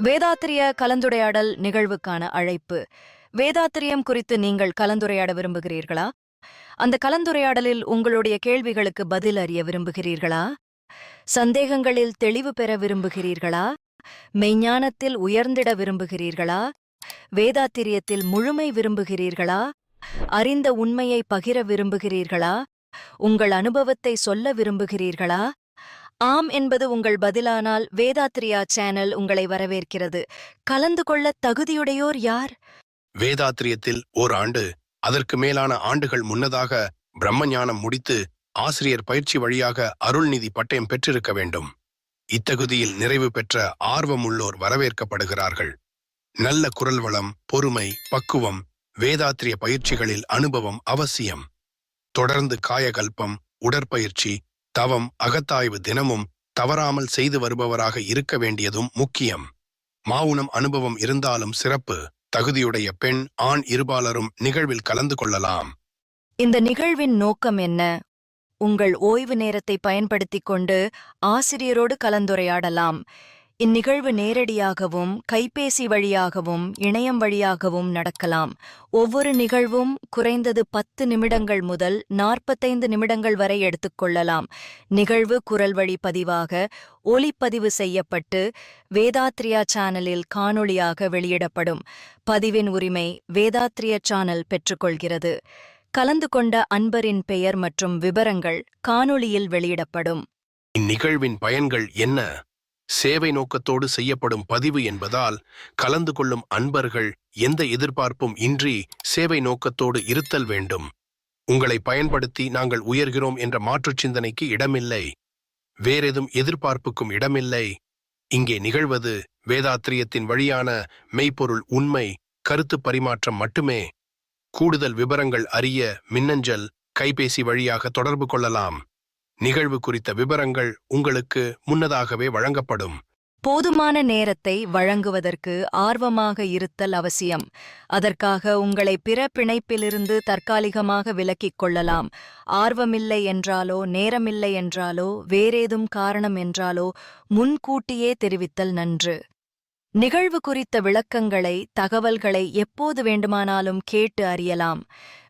வேதாத்திரிய கலந்துரையாடல் நிகழ்வுக்கான அழைப்பு. வேதாத்திரியம் குறித்து நீங்கள் கலந்துரையாட விரும்புகிறீர்களா? அந்த கலந்துரையாடலில் உங்களுடைய கேள்விகளுக்கு பதில் அறிய விரும்புகிறீர்களா? சந்தேகங்களில் தெளிவு பெற விரும்புகிறீர்களா? மெய்ஞானத்தில் உயர்ந்திட விரும்புகிறீர்களா? வேதாத்திரியத்தில் முழுமை விரும்புகிறீர்களா? அறிந்த உண்மையை பகிர விரும்புகிறீர்களா? உங்கள் அனுபவத்தை சொல்ல விரும்புகிறீர்களா? ஆம் என்பது உங்கள் பதிலானால் வேதாத்ரியா சேனல் உங்களை வரவேற்கிறது. கலந்து கொள்ள தகுதியுடையோர் யார்? வேதாத்ரியத்தில் ஓர் ஆண்டு அதற்கு மேலான ஆண்டுகள் முன்னதாக பிரம்மஞானம் முடித்து ஆசிரியர் பயிற்சி வழியாக அருள்நிதி பட்டயம் பெற்றிருக்க வேண்டும். இத்தகுதியில் நிறைவு பெற்ற ஆர்வமுள்ளோர் வரவேற்கப்படுகிறார்கள். நல்ல குரல் வளம் பொறுமை பக்குவம் வேதாத்திரிய பயிற்சிகளில் அனுபவம் அவசியம். தொடர்ந்து காயகல்பம் உடற்பயிற்சி தவம் அகத்தாய்வு தினமும் தவறாமல் செய்து வருபவராக இருக்க வேண்டியதும் முக்கியம். மாவுனம் அனுபவம் இருந்தாலும் சிறப்பு. தகுதியுடைய பெண் ஆண் இருபாலரும் நிகழ்வில் கலந்து கொள்ளலாம். இந்த நிகழ்வின் நோக்கம் என்ன? உங்கள் ஓய்வு நேரத்தை பயன்படுத்திக் கொண்டு ஆசிரியரோடு கலந்துரையாடலாம். இந்நிகழ்வு நேரடியாகவும் கைபேசி வழியாகவும் இணையம் வழியாகவும் நடக்கலாம். ஒவ்வொரு நிகழ்வும் குறைந்தது பத்து நிமிடங்கள் முதல் நாற்பத்தைந்து நிமிடங்கள் வரை எடுத்துக்கொள்ளலாம் நிகழ்வு குரல் வழி பதிவாக ஒலிப்பதிவு செய்யப்பட்டு வேதாத்ரியா சேனலில் காணொளியாக வெளியிடப்படும். பதிவின் உரிமை வேதாத்ரிய சேனல் பெற்றுக்கொள்கிறது. கலந்து கொண்ட அன்பரின் பெயர் மற்றும் விவரங்கள் காணொளியில் வெளியிடப்படும். இந்நிகழ்வின் பயன்கள் என்ன? சேவை நோக்கத்தோடு செய்யப்படும் பதிவு என்பதால் கலந்து கொள்ளும் அன்பர்கள் எந்த எதிர்பார்ப்பும் இன்றி சேவை நோக்கத்தோடு இருத்தல் வேண்டும். உங்களை பயன்படுத்தி நாங்கள் உயர்கிறோம் என்ற மாற்றுச் சிந்தனைக்கு இடமில்லை. வேறெதும் எதிர்பார்ப்புக்கும் இடமில்லை. இங்கே நிகழ்வது வேதாத்திரியத்தின் வழியான மெய்ப்பொருள் உண்மை கருத்து பரிமாற்றம் மட்டுமே. கூடுதல் விவரங்கள் அறிய மின்னஞ்சல் கைபேசி வழியாக தொடர்பு கொள்ளலாம். நிகழ்வு குறித்த விவரங்கள் உங்களுக்கு முன்னதாகவே வழங்கப்படும். போதுமான நேரத்தை வழங்குவதற்கு ஆர்வமாக இருத்தல் அவசியம். அதற்காக உங்களை பிற பிணைப்பிலிருந்து தற்காலிகமாக விலக்கிக் கொள்ளலாம். ஆர்வமில்லை என்றாலோ நேரமில்லை என்றாலோ வேறேதும் காரணம் என்றாலோ முன்கூட்டியே தெரிவித்தல் நன்று. நிகழ்வு குறித்த விளக்கங்களை தகவல்களை எப்போது வேண்டுமானாலும் கேட்டு அறியலாம்.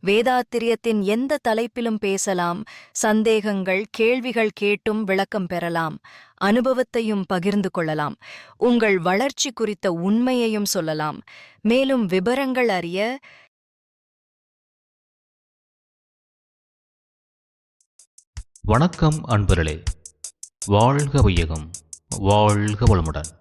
வேதாத்திரியத்தின் எந்த தலைப்பிலும் பேசலாம். சந்தேகங்கள் கேள்விகள் கேட்டும் விளக்கம் பெறலாம். அனுபவத்தையும் பகிர்ந்து கொள்ளலாம். உங்கள் வளர்ச்சி குறித்த உண்மையையும் சொல்லலாம். மேலும் விபரங்கள் அறிய வணக்கம் அன்பர்களே. வாழ்க வையகம். வாழ்க வளமுடன்.